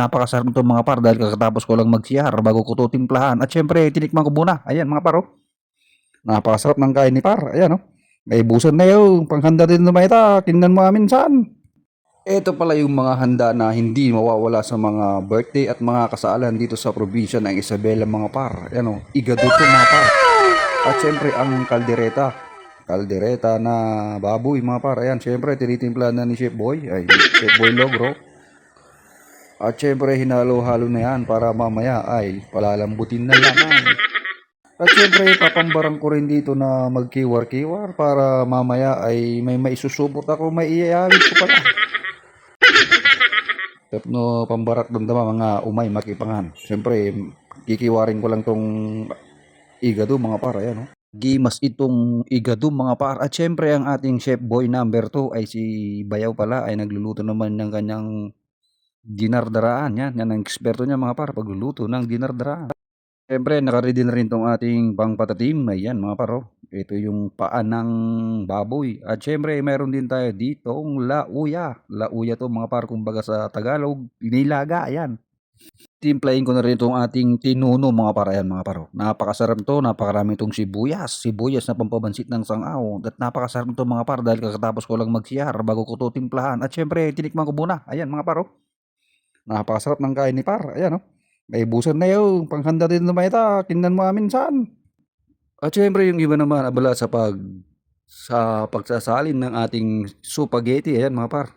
napakasarap nito mga par dahil kakatapos ko lang mag-CR bago ko to timplahan. At syempre, tinikman ko muna. Ayan mga par, oh. Napakasarap ng kain ni par. Ayan, oh. May busan na yun. Panghanda din na ita. Tingnan mo minsan. Ito pala yung mga handa na hindi mawawala sa mga birthday at mga kasalan dito sa probinsya ng Isabela mga par. Ayan, oh. Igaduto mga par. At syempre, ang kaldereta. Kaldereta na baboy mga par. Ayan, syempre, tinitimpla na ni Chef Boy. Ay, Chef Boy Logro. At syempre, hinalo-halo na yan para mamaya ay palalambutin na lamang. At syempre, papambarang ko rin dito na magkiwar-kiwar para mamaya ay may maisusubot ako, may iayawit ko pala. Tapno pambarak damdama mga umay makipangan. Syempre, kikiwarin ko lang tong igado mga para yan. No? Gimas itong igado mga par. At syempre, ang ating chef boy number 2 ay si Bayaw pala ay nagluluto naman ng kanyang dinardaraan. Yan, yan ang eksperto niya mga par, pagluluto ng dinardaraan. Siyempre, nakaready na rin tong ating pangpatatim. Ayan mga paro. Ito yung paa ng baboy. At syempre, meron din tayo ditong lauya. Lauya to mga par, kumbaga sa Tagalog, nilaga. Ayan. Timplayin ko na rin itong ating tinuno mga para yan mga paro. Napakasarap to, napakarami itong sibuyas. Sibuyas na pampabansit ng sangaw. At napakasarap to mga par dahil kakatapos ko lang mag-CR bago ko to timplahan. At syempre, tinikman ko muna. Ayan mga paro. Napakasarap ng kain ni par. Ayan oh. May busan na yun. Panghanda din na ita. Tingnan mo minsan. At syempre yung iba naman abala sa pag sa pagsasalin ng ating spaghetti. Ayan mga par.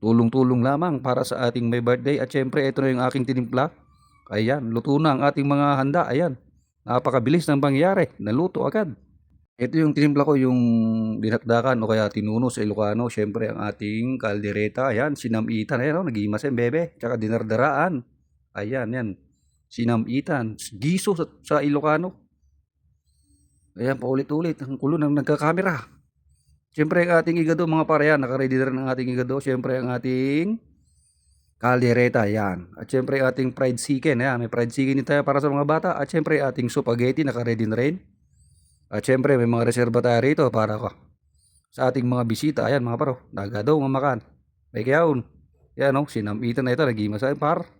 Tulong-tulong lamang para sa ating may birthday. At syempre ito na yung aking tinimpla. Ayan, luto na ang ating mga handa. Ayan. Napakabilis ng pangyayari. Naluto agad. Ito yung tinimpla ko yung dinakdakan o kaya tinuno sa Ilocano. Syempre ang ating kaldereta. Ayan, sinamitan. Ayan o, nag-imasin bebe. Tsaka dinardaraan. Ayan, yan. Sinamitan. Giso sa, sa Ilocano. Ayan, paulit-ulit. Ang kulo ng nagkakamera. Siyempre, ang ating igado, mga para yan. Nakaready na rin ang ating igado. Siyempre, ang ating kaldereta. Yan. At siyempre, ating fried chicken. Ayan, may fried chicken din tayo para sa mga bata. At siyempre, ating spaghetti. Nakaready na rin. At siyempre, may mga reserva tayo rito para ka sa ating mga bisita. Ayan, mga paro. Nagado, mamakan. May kayaon. Yan, no? Sinamitan na ito. Nag-iima sa par.